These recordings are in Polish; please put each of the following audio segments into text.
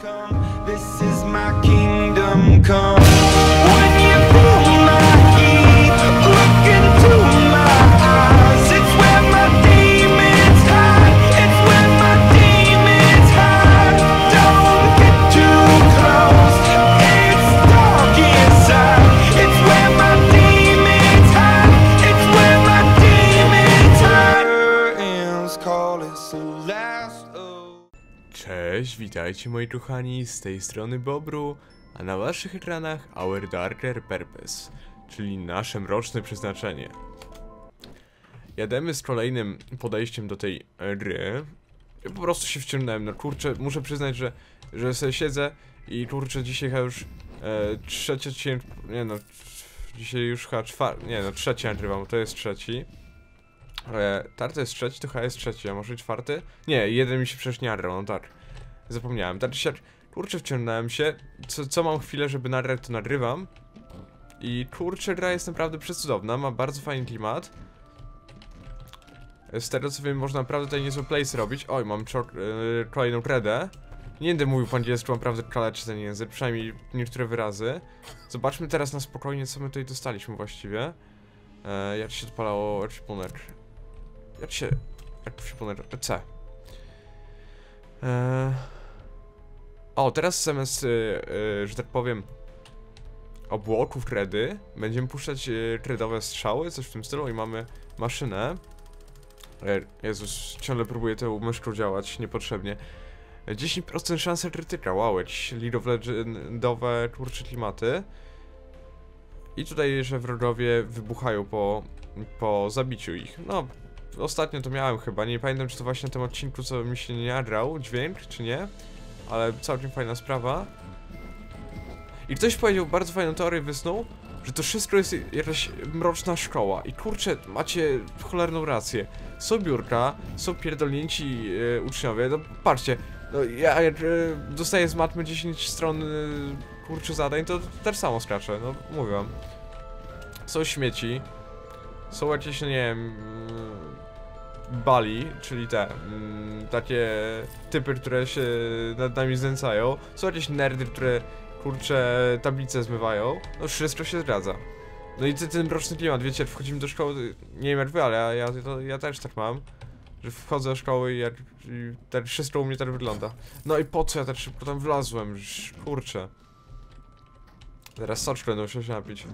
come. This is my kingdom come. Cześć, witajcie moi kochani, z tej strony Bobru, a na waszych ekranach Our Darker Purpose, czyli nasze mroczne przeznaczenie. Jademy z kolejnym podejściem do tej gry. Ja po prostu się wciągnąłem, no kurczę, muszę przyznać, że, że sobie siedzę i kurczę, dzisiaj już e, trzecie cię, nie no, dzisiaj już chyba czwar, nie no, trzeci nagrywam, to jest trzeci. E, tar to jest trzeci, to chyba jest trzeci, a może czwarty? Nie, jeden mi się przecież nie no tak. Zapomniałem. Się, kurczę, wciągnąłem się. Co, co mam chwilę, żeby nagrać, to nagrywam. I kurczę, gra jest naprawdę przecudowna, ma bardzo fajny klimat. Z tego co wiem, można naprawdę tutaj niezły place robić. Oj, mam yy, kolejną kredę. Nie będę mówił po angielsku, naprawdę kaleczy ten język, przynajmniej niektóre wyrazy. Zobaczmy teraz na spokojnie, co my tutaj dostaliśmy właściwie. E, jak się odpalało ekwipunek? Jak się... ekwipunek... C. E, o, teraz zamiast, y, y, że tak powiem, obłoków kredy, będziemy puszczać y, kredowe strzały, coś w tym stylu i mamy maszynę. Jezus, ciągle próbuję tą myszką działać niepotrzebnie. E, 10% szansa krytyka, wow, jakieś League of Legendowe, kurcze klimaty. I tutaj, że wrogowie wybuchają po, po zabiciu ich. No, ostatnio to miałem chyba, nie pamiętam czy to właśnie na tym odcinku, co mi się nie nagrał, dźwięk, czy nie. Ale całkiem fajna sprawa. I ktoś powiedział, bardzo fajną teorię wysnuł, że to wszystko jest jakaś mroczna szkoła. I kurczę, macie cholerną rację. Są biurka, są pierdolnięci e, uczniowie, no patrzcie, no ja jak e, dostaję z matmy 10 stron e, kurczę zadań, to też samo skaczę, no mówię wam. Są śmieci, są jakieś, nie wiem, mm, bali, czyli te, mm, takie typy, które się nad nami znęcają. Są jakieś nerdy, które kurcze tablice zmywają. No wszystko się zgadza. No i ten, mroczny klimat, wiecie, wchodzimy do szkoły, nie wiem jak wy, ale ja, ja, ja też tak mam. Że wchodzę do szkoły i, jak, i tak wszystko u mnie tak wygląda. No i po co ja tak szybko tam wlazłem, kurczę. Teraz soczkę będę musiał się napić.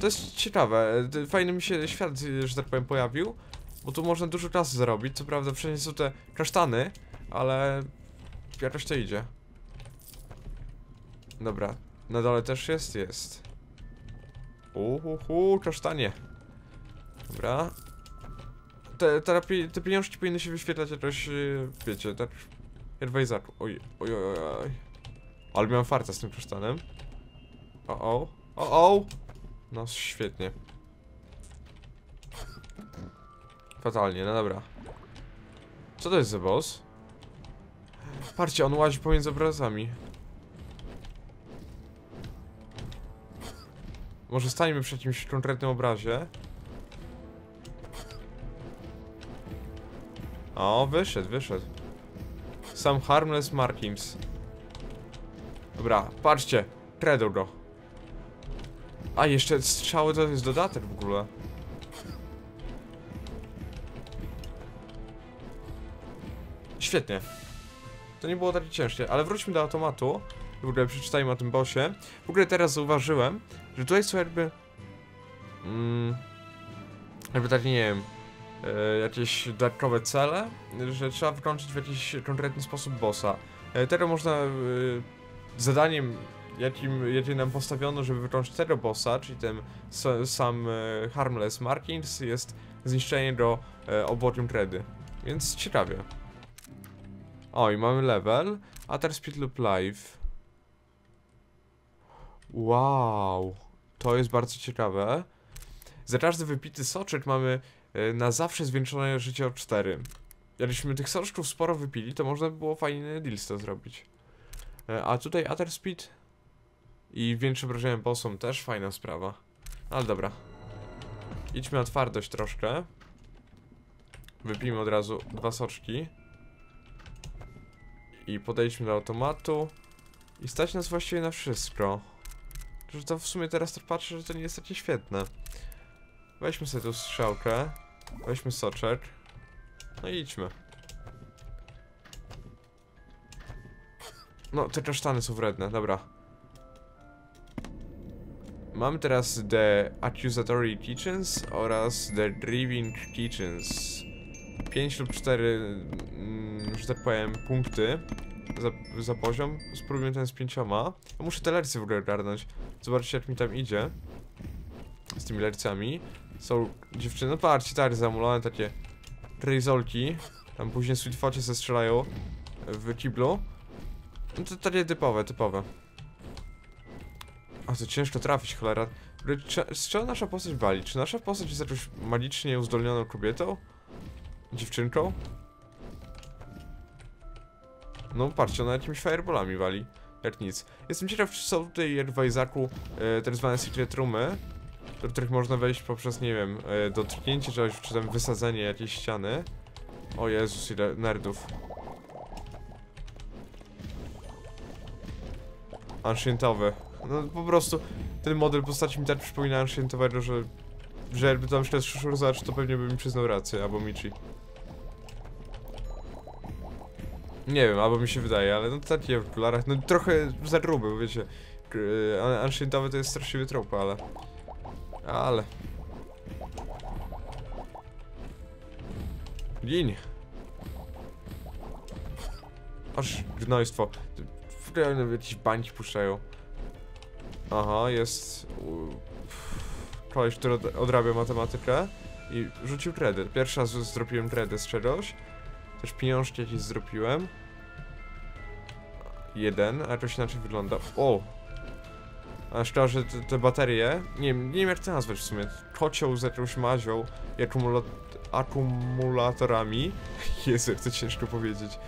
To jest ciekawe, fajny mi się świat, że tak powiem, pojawił. Bo tu można dużo czasu zarobić, co prawda wszędzie są te kasztany, ale jakoś to idzie. Dobra, na dole też jest? Jest. Uhuhu, kasztanie. Dobra. Te, te, te pieniążki powinny się wyświetlać jakoś, yy, wiecie, tak... Advisorku. Oj, oj, oj, oj. Ale miałem farta z tym kasztanem. O, o, o, o! No, świetnie. Fatalnie, no dobra. Co to jest za boss? Patrzcie, on łazi pomiędzy obrazami. Może stańmy przy jakimś konkretnym obrazie. O, wyszedł, wyszedł. Some harmless markings. Dobra, patrzcie. Kredą go. A, jeszcze strzały to jest dodatek w ogóle. Świetnie. To nie było takie ciężkie, ale wróćmy do automatu. W ogóle przeczytajmy o tym bossie. W ogóle teraz zauważyłem, że tutaj są jakby... Mm, jakby tak, nie wiem... E, jakieś dodatkowe cele, że trzeba wykończyć w jakiś konkretny sposób bossa. E, teraz można... E, zadaniem, jakim, jakie nam postawiono, żeby wykończyć tego bossa, czyli ten sa- sam e, Harmless Markings, jest zniszczenie go e, obłokiem kredy. Więc ciekawie. O, i mamy level. Atar Speed Loop Live. Wow. To jest bardzo ciekawe. Za każdy wypity soczek mamy e, na zawsze zwiększone życie o 4. Jakbyśmy tych soczków sporo wypili, to można by było fajny deal z to zrobić. E, A tutaj Atar Speed i większe obrażenia bossом też fajna sprawa. Ale dobra. Idźmy na twardość troszkę. Wypijmy od razu dwa soczki. I podejdźmy do automatu. I stać nas właściwie na wszystko. Że to w sumie teraz patrzę, że to nie jest takie świetne. Weźmy sobie tu strzałkę. Weźmy soczek. No i idźmy. No, te kasztany są wredne, dobra. Mamy teraz The Accusatory Kitchens oraz The Driving Kitchens. 5 lub 4, mm, że tak powiem, punkty za, za poziom. Spróbujmy ten z pięcioma. Ja muszę te lercy w ogóle ogarnąć. Zobaczcie jak mi tam idzie. Z tymi lercami. Są dziewczyny, no patrzcie, tak, zamulone takie rejzolki. Tam później sweetfocie se strzelają w kiblu. No to takie typowe, typowe. A to ciężko trafić, cholera. Czy, z nasza postać wali? Czy nasza postać jest jakąś magicznie uzdolnioną kobietą? Dziewczynką? No patrzcie, ona jakimiś fireballami wali. Jak nic. Jestem ciekaw, czy są tutaj w Isaacu e, tak zwane secret roomy, do których można wejść poprzez, nie wiem, e, dotknięcie czegoś, czy tam wysadzenie jakiejś ściany. O Jezus, ile nerdów. Ancientowy. No po prostu ten model postaci mi tak przypomina Ancientowego, że że jakby tam źle szur zacz, to pewnie by mi przyznał rację, albo Michi. Nie wiem, albo mi się wydaje, ale no takie w okularach, no trochę za gruby, bo wiecie. Ancientowy to jest straszliwy trop, ale... Ale... Gin! Aż gnojstwo. W ogóle jakieś bańki puszczają. Aha, jest... Koleś, który od- odrabia matematykę i rzucił kredyt. Pierwszy raz zrobiłem kredyt z czegoś. Też pieniążki jakieś zrobiłem. Jeden, a jakoś inaczej wygląda. O! A szkoda, że te, te baterie, nie, nie wiem jak to nazwać w sumie, kocioł z jakąś mazią i akumula akumulatorami, Jezu, jak to ciężko powiedzieć,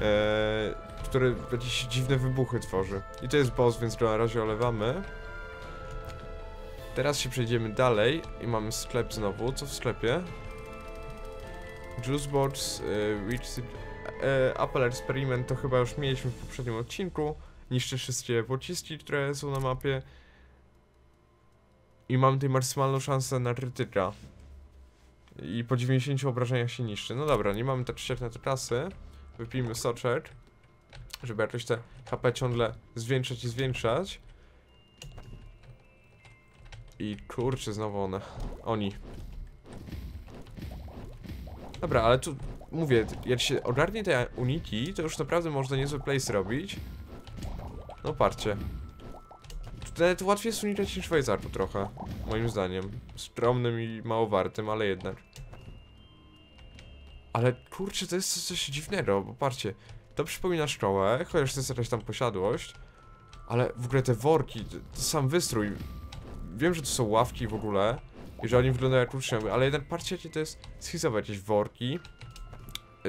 eee, które jakieś dziwne wybuchy tworzy. I to jest boss, więc go na razie olewamy. Teraz się przejdziemy dalej i mamy sklep znowu. Co w sklepie? Juicebox, y, Witch Seed, e, Apple Experiment to chyba już mieliśmy w poprzednim odcinku. Niszczy wszystkie pociski, które są na mapie. I mam tutaj maksymalną szansę na krytyka. I po 90 obrażeniach się niszczy. No dobra, nie mamy tak świetne te. Wypijmy soczek. Żeby jakoś te HP ciągle zwiększać i zwiększać. I kurczę, znowu one. Oni. Dobra, ale tu mówię, jak się ogarnie te uniki, to już naprawdę można niezły place robić. No parcie. Nawet łatwiej jest unikać niż w Wajzaku trochę, moim zdaniem. Skromnym i mało wartym, ale jednak. Ale kurczę, to jest coś, dziwnego, bo patrzcie, to przypomina szkołę, chociaż to jest jakaś tam posiadłość, ale w ogóle te worki, to, to sam wystrój. Wiem, że to są ławki w ogóle, i że oni wyglądają jak uczniowie, ale jednak patrzcie, jakie to jest schizowe, jakieś worki,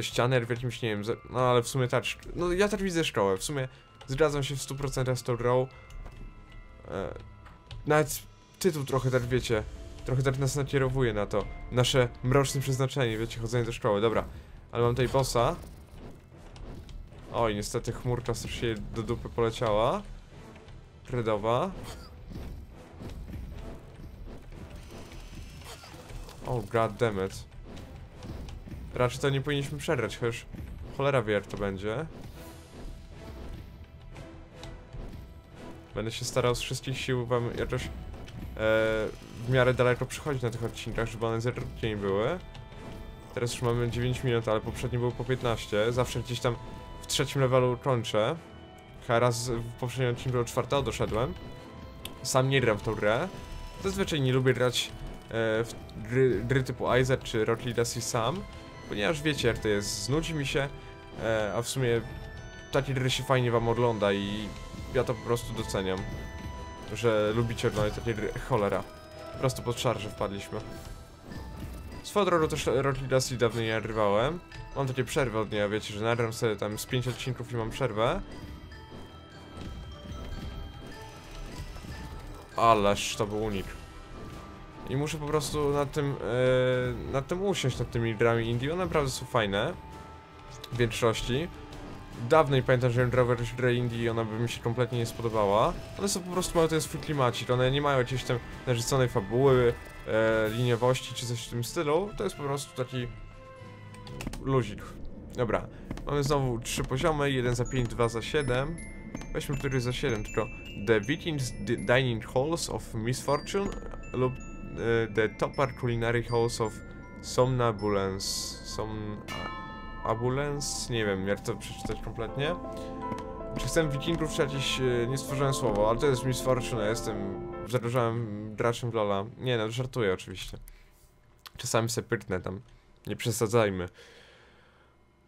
ściany w jakimś, nie wiem, no ale w sumie tak, no ja tak widzę szkołę, w sumie zgadzam się w 100% z tą grą. E, nawet tytuł trochę tak, wiecie, trochę tak nas nakierowuje na to, nasze mroczne przeznaczenie, wiecie, chodzenie do szkoły, dobra, ale mam tutaj bossa. Oj, niestety chmurka strasznie do dupy poleciała. Kredowa. Oh god damn it. Raczej to nie powinniśmy przegrać, chociaż cholera wie jak to będzie. Będę się starał z wszystkich sił wam jakoś e, w miarę daleko przychodzić na tych odcinkach, żeby one zerknie były. Teraz już mamy 9 minut, ale poprzedni był po 15. Zawsze gdzieś tam w trzecim levelu kończę. Raz w poprzednim odcinku do czwartego doszedłem. Sam nie gram w tą grę. Zazwyczaj nie lubię grać w gry, gry typu Isaac czy Rock Legacy sam, ponieważ wiecie jak to jest, znudzi mi się, e, a w sumie takie gry się fajnie wam ogląda i ja to po prostu doceniam, że lubicie oglądać takie gry, cholera, po prostu pod szarże wpadliśmy. Swoją drogą też Rock Legacy dawno nie nagrywałem, mam takie przerwy od dnia, wiecie, że nagram sobie tam z 5 odcinków i mam przerwę. Ależ to był unik. I muszę po prostu nad tym, e, nad tym usiąść, nad tymi grami indie. One naprawdę są fajne. W większości. dawno nie pamiętam, że Rover Grey Indie i ona by mi się kompletnie nie spodobała. One są po prostu mają ten swój klimacik, one nie mają jakiejś tam narzuconej fabuły, e, liniowości czy coś w tym stylu. To jest po prostu taki luzik. Dobra, mamy znowu trzy poziomy, jeden za 5, dwa za 7. Weźmy który za 7, tylko The Vikings Di- Dining Halls of Misfortune lub The Topar Culinary Halls of Somnambulance. Som... a- Abulance? Nie wiem, jak to przeczytać kompletnie. Czy chcę wikingów, czy jakieś... Nie stworzyłem słowo, ale to jest Misfortune, ja jestem... Zagrożałem graczem w Lola. Nie no, żartuję oczywiście. Czasami se pyrtnę tam. Nie przesadzajmy.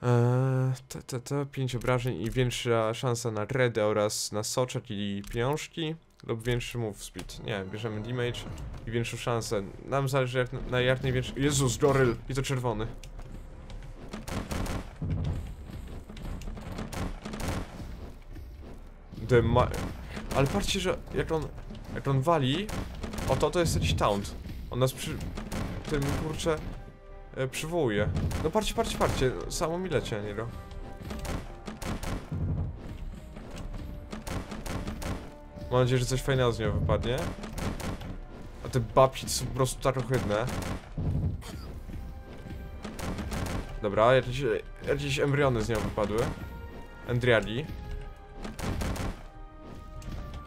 Eee, to, to, to, 5 obrażeń i większa szansa na redę oraz na soczek i pieniążki lub większy move speed. Nie, bierzemy damage i większą szansę. Nam zależy jak na, jak największy... Jezus, goryl! I to czerwony. The ma... Ale patrzcie, że jak on... Jak on wali... O to, jest jakiś taunt. On nas przy... Tym, kurczę... E, przywołuje. No patrzcie, patrzcie, patrzcie. Samo mi leci, a Mam nadzieję, że coś fajnego z niego wypadnie. A te babci są po prostu tak ohydne. Dobra, jakieś, jakieś embriony z niego wypadły. Endriadi.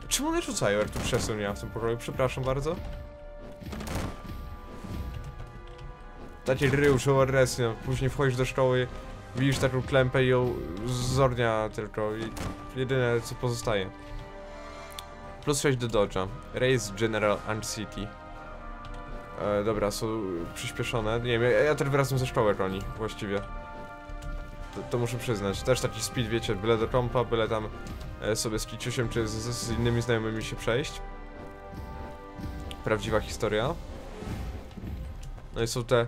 Czemu one rzucają, jak tu przesuń ja w tym pokoju? Przepraszam bardzo. Takie uczą agresji, no. Później wchodzisz do szkoły, widzisz taką klępę i ją zornia tylko i jedyne co pozostaje. Plus 6 do dodge'a. Race General and City. E, dobra, są przyspieszone. Nie wiem, ja, ja też wracam ze szkoły koni, właściwie. To, to muszę przyznać. Też taki speed, wiecie, byle do kompa, byle tam e, sobie z Kiciusiem czy z, z innymi znajomymi się przejść. Prawdziwa historia. No i są te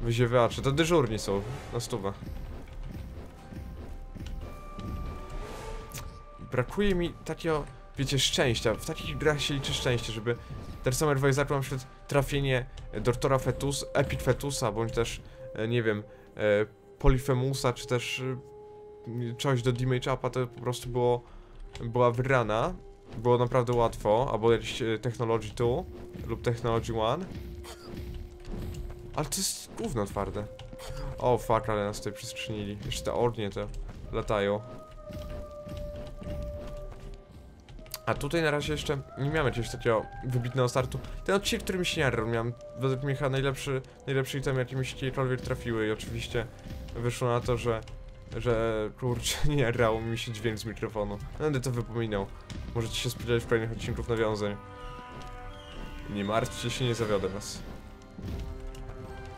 wyziewacze, to dyżurni są na stówę. Brakuje mi takiego, wiecie, szczęścia. W takich grach się liczy szczęście, żeby ten sam advisor na przykład trafienie doktora Fetus, Epic Fetusa, bądź też, e, nie wiem, e, Polyphemusa, czy też e, coś do damage upa, to po prostu było, była wyrana. Było naprawdę łatwo, albo jakiś Technology 2 lub Technology 1. Ale to jest gówno twarde. O fuck, ale nas tutaj przestrzynili. Jeszcze te ornie te latają. A tutaj na razie jeszcze nie miałem jakiegoś takiego wybitnego startu. Ten odcinek, który mi się nie jarał, miałem według mnie najlepszy, najlepszy item, jaki mi się kiedykolwiek trafiły i oczywiście wyszło na to, że że kurczę, nie jarał mi się dźwięk z mikrofonu. Będę to wypominał. Możecie się spodziewać w kolejnych odcinków nawiązań. Nie martwcie się, nie zawiodę was.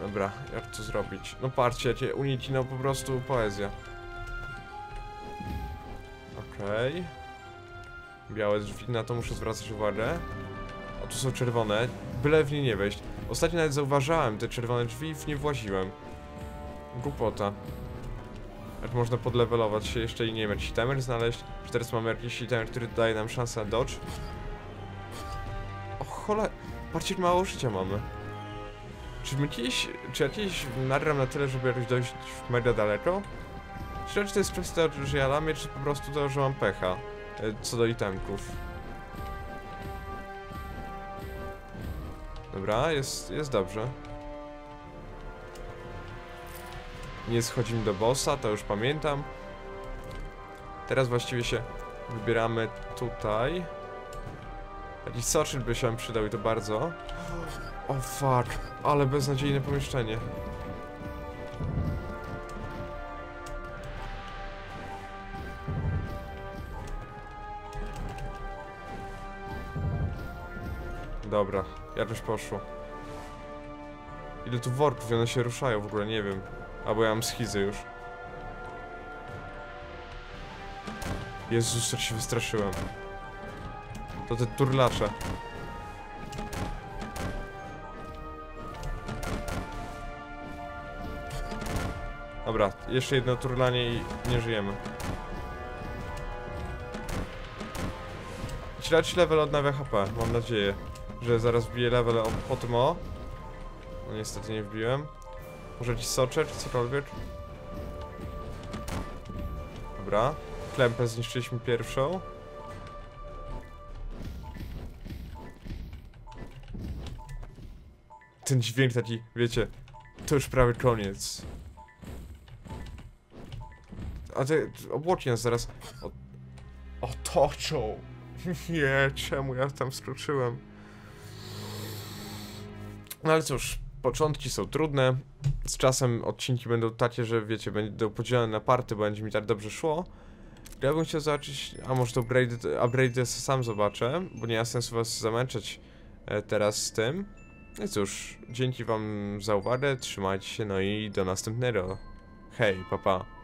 Dobra, jak to zrobić? No patrzcie, jakie Unity, no po prostu poezja. Okej. Białe drzwi, na to muszę zwracać uwagę. O, tu są czerwone. Byle w nie nie wejść. Ostatnio nawet zauważałem te czerwone drzwi i w nie właziłem. Głupota. Jak można podlewelować się jeszcze i nie wiem, jakiś znaleźć. Czy teraz mamy jakiś itemer, który daje nam szansę na dodge? O cholera, jak mało życia mamy. Czy my kiedyś, czy ja kiedyś nagram na tyle, żeby jakoś dojść mega daleko? Czy to jest kwestia, że ja lamię, czy po prostu to, że mam pecha co do itemków? Dobra, jest, jest dobrze. Nie schodzimy do bossa, to już pamiętam. Teraz właściwie się wybieramy tutaj. Jakiś soczyl by się przydał i to bardzo. O fuck, ale beznadziejne pomieszczenie. Dobra, jakoś poszło. Ile tu worków one się ruszają w ogóle, nie wiem. Albo ja mam schizy już. Jezus, jak się wystraszyłem. To te turlacze. Dobra, jeszcze jedno turlanie i nie żyjemy. Śledź level odnawia HP, mam nadzieję, że zaraz wbiję level o, tym o. No niestety nie wbiłem. Może jakiś soczek, czy cokolwiek? Dobra. Klempę zniszczyliśmy pierwszą. Ten dźwięk taki, wiecie, to już prawie koniec. A te obłoki nas zaraz o- otoczą. Nie, czemu ja tam skoczyłem? No ale cóż, początki są trudne. Z czasem odcinki będą takie, że wiecie, będą podzielone na party, bo będzie mi tak dobrze szło. Ja bym chciał zobaczyć, a może to upgrade, upgrade sam zobaczę, bo nie ma sensu was zamęczać e, teraz z tym. No cóż, dzięki wam za uwagę, trzymajcie się, no i do następnego. Hej, papa. Pa.